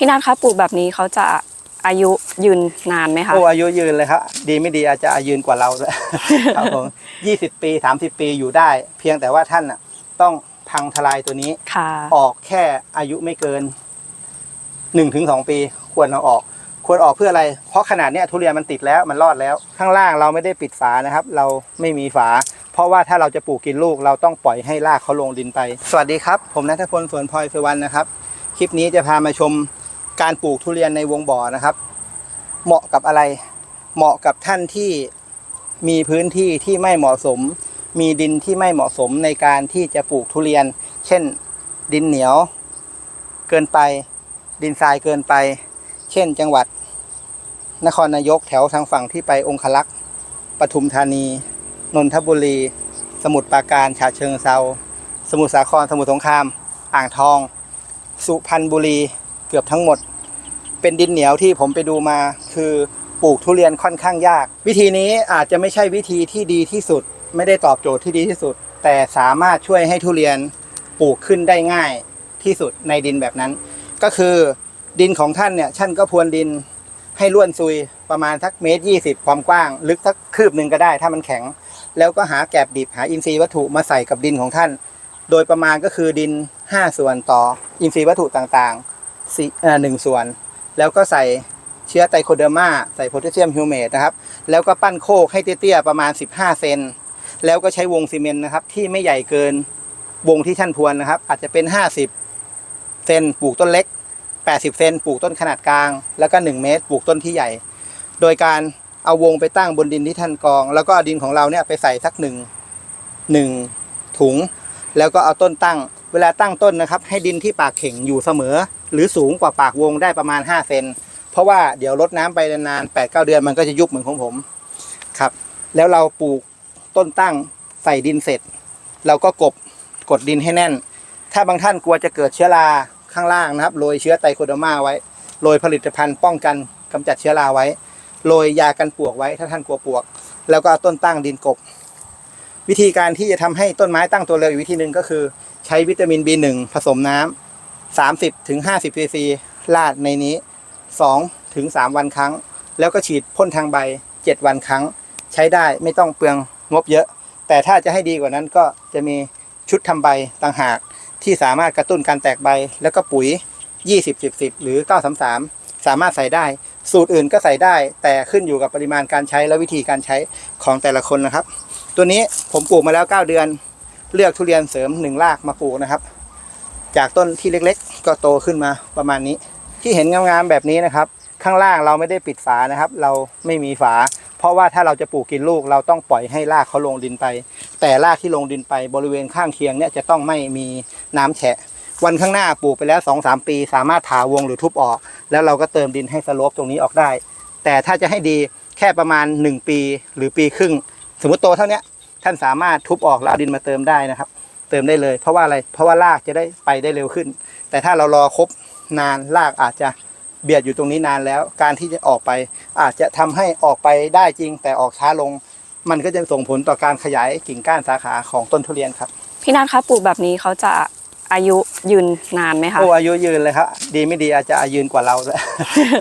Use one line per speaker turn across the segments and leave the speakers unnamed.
พี่นัทคะปลูกแบบนี้เขาจะอายุยืนนานไหมคะ
โอ้อายุยืนเลยครับ ดีไม่ดีอาจจะอายุยืนกว่าเราด้วยครับผมยี่สิบปีสามสิบปีอยู่ได้ เพียงแต่ว่าท่านน่ะ ต้องพังทลายตัวนี้
ค่ะ
ออกแค่อายุไม่เกินหนึ่งถึงสองปีควรเอาออก ควรออกเพื่ออะไร เพราะขนาดเนี้ยทุเรียนมันติดแล้วมันรอดแล้ว ข้างล่างเราไม่ได้ปิดฝานะครับ เราไม่มีฝา เพราะว่าถ้าเราจะปลูกกินลูก เราต้องปล่อยให้รากเขาลงดินไป สวัสดีครับ ผมนัทพลสวนพลอยสุวรรณนะครับ คลิปนี้จะพามาชม การปลูกทุเรียนในวงบ่อนะครับ เหมาะกับอะไร เหมาะกับท่านที่มีพื้นที่ที่ไม่เหมาะสม มีดินที่ไม่เหมาะสมในการที่จะปลูกทุเรียน เช่น ดินเหนียว เกินไป ดินทรายเกินไป เช่น จังหวัด นครนายกแถวทางฝั่งที่ไปองคลักษ์ปทุมธานี นนทบุรี สมุทรปราการฉะเชิงเซาสมุทรสาครสมุทรสงคราม อ่างทอง สุพรรณบุรี เกือบทั้งหมด เป็นดินเหนียวที่ผมไปดูมา คือปลูกทุเรียนค่อนข้างยาก วิธีนี้อาจจะไม่ใช่วิธีที่ดีที่สุด ไม่ได้ตอบโจทย์ที่ดีที่สุด แต่สามารถช่วยให้ทุเรียนปลูกขึ้นได้ง่ายที่สุดในดินแบบนั้น ก็คือดินของท่านเนี่ยท่านก็พรวนดินให้ล้วนซุยประมาณสักเมตรยี่สิบความกว้าง ลึกสักคืบหนึ่งก็ได้ถ้ามันแข็ง แล้วก็หาแกบดิบหาอินทรีย์วัตถุมาใส่กับดินของท่าน โดยประมาณก็คือดิน 5 ส่วนต่ออินทรีย์วัตถุต่างๆ สี่เอ่อหนึ่งส่วน แล้วก็ใส่เชื้อไตโคเดอร์มาใส่โพแทสเซียมฮิวเมตนะครับ แล้วก็ปั้นโคกให้เตี้ยๆประมาณ 15 เซนแล้วก็ใช้วงซีเมนต์นะครับ ที่ไม่ใหญ่เกินวงที่ท่านพรวนนะครับ อาจจะเป็น 50 เซนปลูกต้นเล็ก 80 เซนปลูกต้นขนาดกลาง แล้วก็ 1 เมตร ปลูกต้นที่ใหญ่ โดยการเอาวงไปตั้งบนดินที่ท่านกอง แล้วก็ดินของเราเนี่ยไปใส่สักหนึ่งหนึ่งถุง แล้วก็เอาต้นตั้ง เวลาตั้งต้นนะครับ ให้ดินที่ปากเข่งอยู่เสมอ หรือสูงกว่าปากวงได้ประมาณ 5 เซนเพราะว่าเดี๋ยวรดน้ำไปนานๆ8 9เเดือนมันก็จะยุบเหมือนของผมครับ แล้วเราปลูกต้นตั้งใส่ดินเสร็จ เราก็กบกดดินให้แน่น ถ้าบางท่านกลัวจะเกิดเชื้อราข้างล่างนะครับโรยเชื้อไตโคเดมาไว้โรยผลิตภัณฑ์ป้องกันกำจัดเชื้อราไว้โรยยากันปวกไว้ถ้าท่านกลัวปวก แล้วก็เอาต้นตั้งดินกบ วิธีการที่จะทำให้ต้นไม้ตั้งตัวเร็วอีกวิธีหนึ่งก็คือ ใช้วิตามิน B1 ผสมน้ำ30ถึง50ซีซีราดในนี้ 2 ถึง 3 วันครั้ง แล้วก็ฉีดพ่นทางใบ 7 วันครั้ง ใช้ได้ไม่ต้องเปลืองงบเยอะ แต่ถ้าจะให้ดีกว่านั้นก็จะมีชุดทำใบต่างหากที่สามารถกระตุ้นการแตกใบ แล้วก็ปุ๋ย 20 10 10 หรือ 933 สามารถใส่ได้ สูตรอื่นก็ใส่ได้ แต่ขึ้นอยู่กับปริมาณการใช้และวิธีการใช้ของแต่ละคนนะครับ ตัวนี้ผมปลูกมาแล้ว 9 เดือน เลือกทุเรียนเสริมหนึ่งรากมาปลูกนะครับ จากต้นที่เล็กๆ ก็โตขึ้นมาประมาณนี้ ที่เห็นงามๆแบบนี้นะครับ ข้างล่างเราไม่ได้ปิดฝานะครับ เราไม่มีฝา เพราะว่าถ้าเราจะปลูกกินลูก เราต้องปล่อยให้รากเขาลงดินไป แต่รากที่ลงดินไปบริเวณข้างเคียงเนี่ยจะต้องไม่มีน้ำแฉะวันข้างหน้าปลูกไปแล้ว2อสปี สามารถถาวงหรือทุบออก แล้วเราก็เติมดินให้สโลปตรงนี้ออกได้ แต่ถ้าจะให้ดีแค่ประมาณ 1 ปีหรือปีครึ่ง สมมติโตเท่าเนี้ยท่านสามารถทุบออกแล้วเอาดินมาเติมได้นะครับ เติมได้เลย เพราะว่าอะไรเพราะว่ารากจะได้ไปได้เร็วขึ้น แต่ถ้าเรารอครบนานรากอาจจะเบียดอยู่ตรงนี้นานแล้ว การที่จะออกไป อาจจะทำให้ออกไปได้จริง แต่ออกช้าลง มันก็จะส่งผลต่อการขยายกิ่งก้านสาขาของต้นทุเรียนครับ
พี่นัทคะปลูกแบบนี้เขาจะอายุยืนนานไหมคะ
โอ้อายุยืนเลยครับดีไม่ดีอาจจะอายุยืนกว่าเราด้วย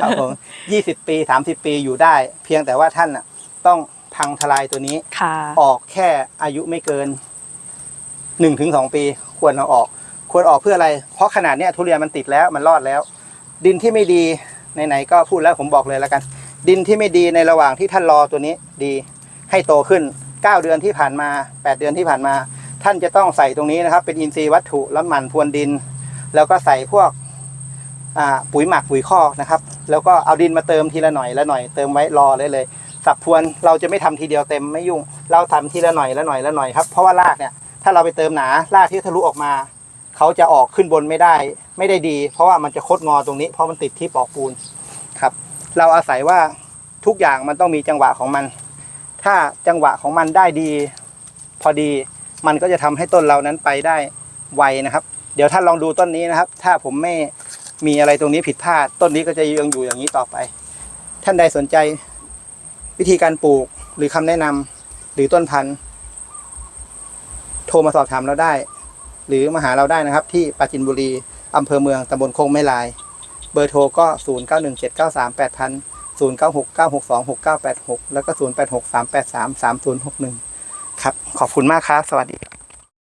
ครับผมยี่สิบปีสามสิบปีอยู่ได้ เพียงแต่ว่าท่านน่ะต้อง พังทลายตัวนี้
ค่ะ
ออกแค่อายุไม่เกินหนึ่งถึงสองปี ควรเอาออก ควรออกเพื่ออะไร เพราะขนาดเนี้ยทุเรียนมันติดแล้วมันรอดแล้ว ดินที่ไม่ดีไหนๆก็พูดแล้วผมบอกเลยแล้วกัน ดินที่ไม่ดีในระหว่างที่ท่านรอตัวนี้ดีให้โตขึ้น 9 เดือนที่ผ่านมา 8 เดือนที่ผ่านมา ท่านจะต้องใส่ตรงนี้นะครับ เป็นอินทรีย์วัตถุแล้วหมันพรวนดิน แล้วก็ใส่พวกอ่าปุ๋ยหมักปุ๋ยคอกนะครับ แล้วก็เอาดินมาเติมทีละหน่อยละหน่อยเติมไว้รอเลยเลย สับพรวนเราจะไม่ทำทีเดียวเต็มไม่ยุ่ง เราทำทีละหน่อยละหน่อยละหน่อยครับเพราะว่ารากเนี่ยถ้าเราไปเติมหนารากที่ทะลุออกมาเขาจะออกขึ้นบนไม่ได้ ไม่ได้ดี เพราะว่ามันจะคดงอตรงนี้ เพราะมันติดที่ปอกปูนครับ เราอาศัยว่าทุกอย่างมันต้องมีจังหวะของมัน ถ้าจังหวะของมันได้ดี พอดีมันก็จะทำให้ต้นเรานั้นไปได้ไวนะครับ เดี๋ยวท่านลองดูต้นนี้นะครับ ถ้าผมไม่มีอะไรตรงนี้ผิดพลาด ต้นนี้ก็จะยังอยู่อย่างนี้ต่อไป ท่านใดสนใจ วิธีการปลูกหรือคำแนะนำหรือต้นพันธุ์ โทรมาสอบถามเราได้ หรือมาหาเราได้นะครับ ที่ปราจินบุรีอำเภอเมืองตำบลโคงไม่ลาย เบอร์โทรก็ 0 9 1 7 9 3 8 0 0 0 9 6 9 6 2 6 9 8 6 แล้วก็ 0 8 6 3 8 3 3 0 6 1 ครับ ขอบคุณมากครับ สวัสดี